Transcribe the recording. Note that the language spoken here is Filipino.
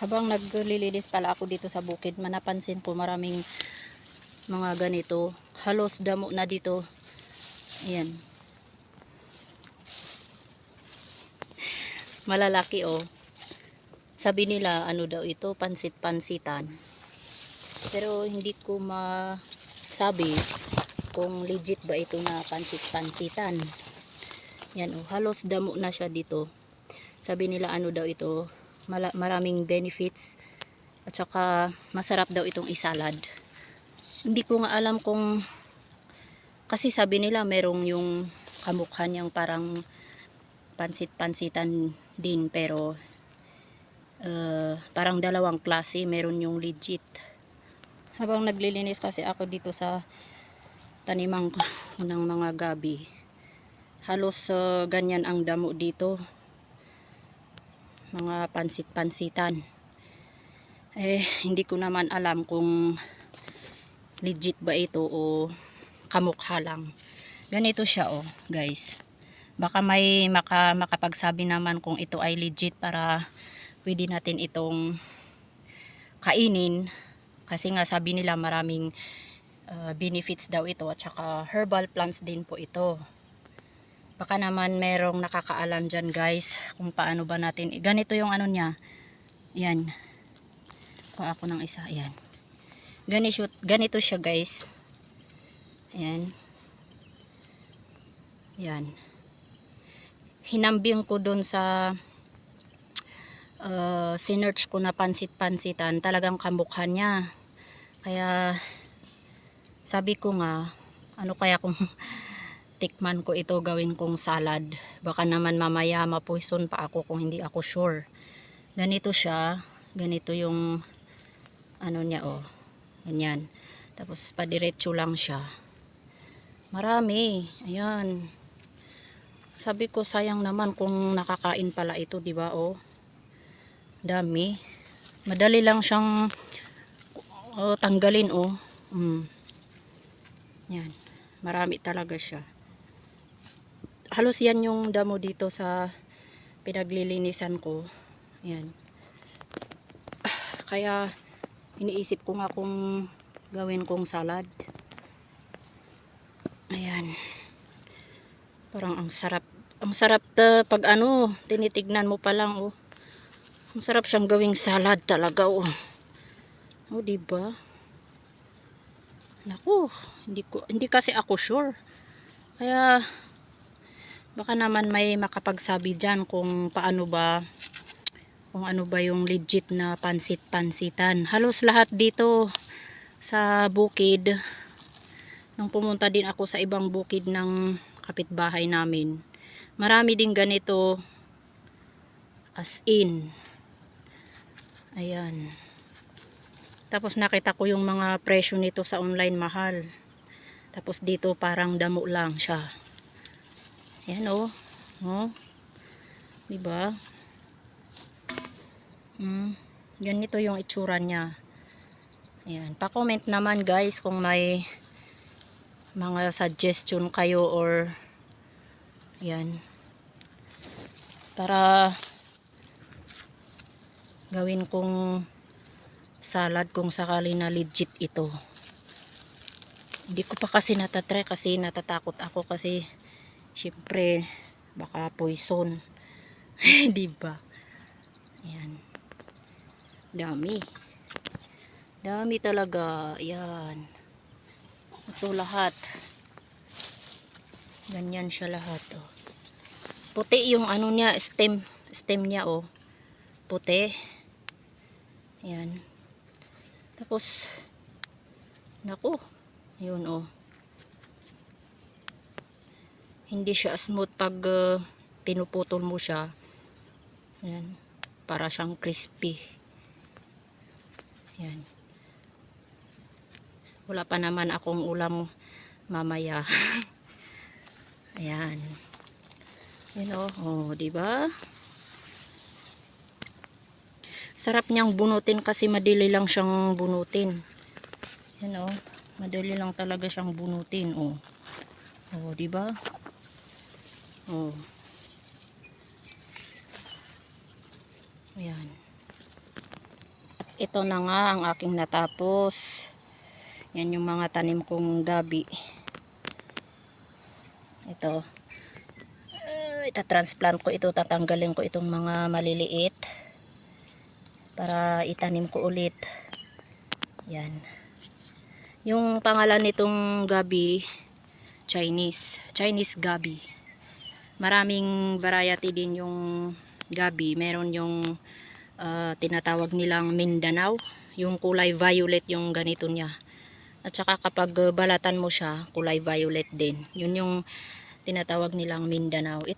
Habang naglilinis pala ako dito sa bukid, manapansin ko maraming mga ganito. Halos damo na dito. Ayan. Malalaki oh. Sabi nila ano daw ito, pansit-pansitan. Pero hindi ko masabi kung legit ba ito na pansit-pansitan. Yan oh, halos damo na siya dito. Sabi nila ano daw ito, maraming benefits. At saka masarap daw itong isalad. Hindi ko nga alam kung kasi sabi nila merong yung kamukha niyang parang pansit-pansitan din pero uh, parang dalawang klase meron yung legit. Habang naglilinis kasi ako dito sa tanimang ng mga gabi halos uh, ganyan ang damo dito mga pansit-pansitan. Eh hindi ko naman alam kung legit ba ito o kamukha lang. Ganito siya oh guys. Baka may maka, makapagsabi naman kung ito ay legit para pwede natin itong kainin. Kasi nga sabi nila maraming uh, benefits daw ito at saka herbal plants din po ito baka naman merong nakakaalam dyan guys kung paano ba natin ganito yung ano niya. Yan. Kuha ako ng isa. Yan. Ganito, ganito siya guys. Yan. Yan. Hinambing ko dun sa uh, sinearch ko na pansit-pansitan. Talagang kamukha niya. Kaya sabi ko nga ano kaya kung tikman ko ito gawin kong salad baka naman mamaya mapoison pa ako kung hindi ako sure ganito siya ganito yung ano niya oh ganyan tapos padiretso lang siya marami ayan sabi ko sayang naman kung nakakain pala ito, 'di ba? Oh. Dami. Madali lang siyang oh, tanggalin, oh. Mm. Yan. Marami talaga siya. Halos yan yung damo dito sa pinaglilinisan ko. Yan. Kaya iniisip ko nga kung gawin kong salad. Ayan. Parang ang sarap. Ang sarap ta pag ano, tinitignan mo pa lang oh. Ang sarap siyang gawing salad talaga oh. Oh, di ba? Naku, hindi ko hindi kasi ako sure. Kaya baka naman may makapagsabi diyan kung paano ba kung ano ba yung legit na pansit-pansitan. Halos lahat dito sa bukid nung pumunta din ako sa ibang bukid ng kapitbahay namin. Marami din ganito as in. Ayan. Tapos nakita ko yung mga presyo nito sa online mahal. Tapos dito parang damo lang siya. Ayan oh. Oh. Diba? Mm. Ganito yung itsura niya. Ayan. Pa-comment naman guys kung may mga suggestion kayo or yan para gawin kong salad kung sakali na legit ito hindi ko pa kasi natatry kasi natatakot ako kasi syempre baka poison di ba yan dami dami talaga yan ito lahat. Ganyan siya lahat, oh. Puti yung ano niya, stem, stem niya, oh. Puti. Yan. Tapos, naku, yun, oh. Hindi siya smooth pag uh, pinuputol mo siya. Yan. Para siyang crispy. Yan wala pa naman akong ulam mamaya ayan yun o oh, diba sarap niyang bunutin kasi madali lang siyang bunutin yan o madali lang talaga siyang bunutin oh. oh, diba oh ayan ito na nga ang aking natapos. Yan yung mga tanim kong gabi. Ito. Uh, itatransplant ko ito, tatanggalin ko itong mga maliliit para itanim ko ulit. Yan. Yung pangalan nitong gabi, Chinese. Chinese gabi. Maraming variety din yung gabi. Meron yung ah, tinatawag nilang Mindanao. Yung kulay violet yung ganito niya. At saka kapag uh, balatan mo siya, kulay violet din. Yun yung tinatawag nilang Mindanao. Ito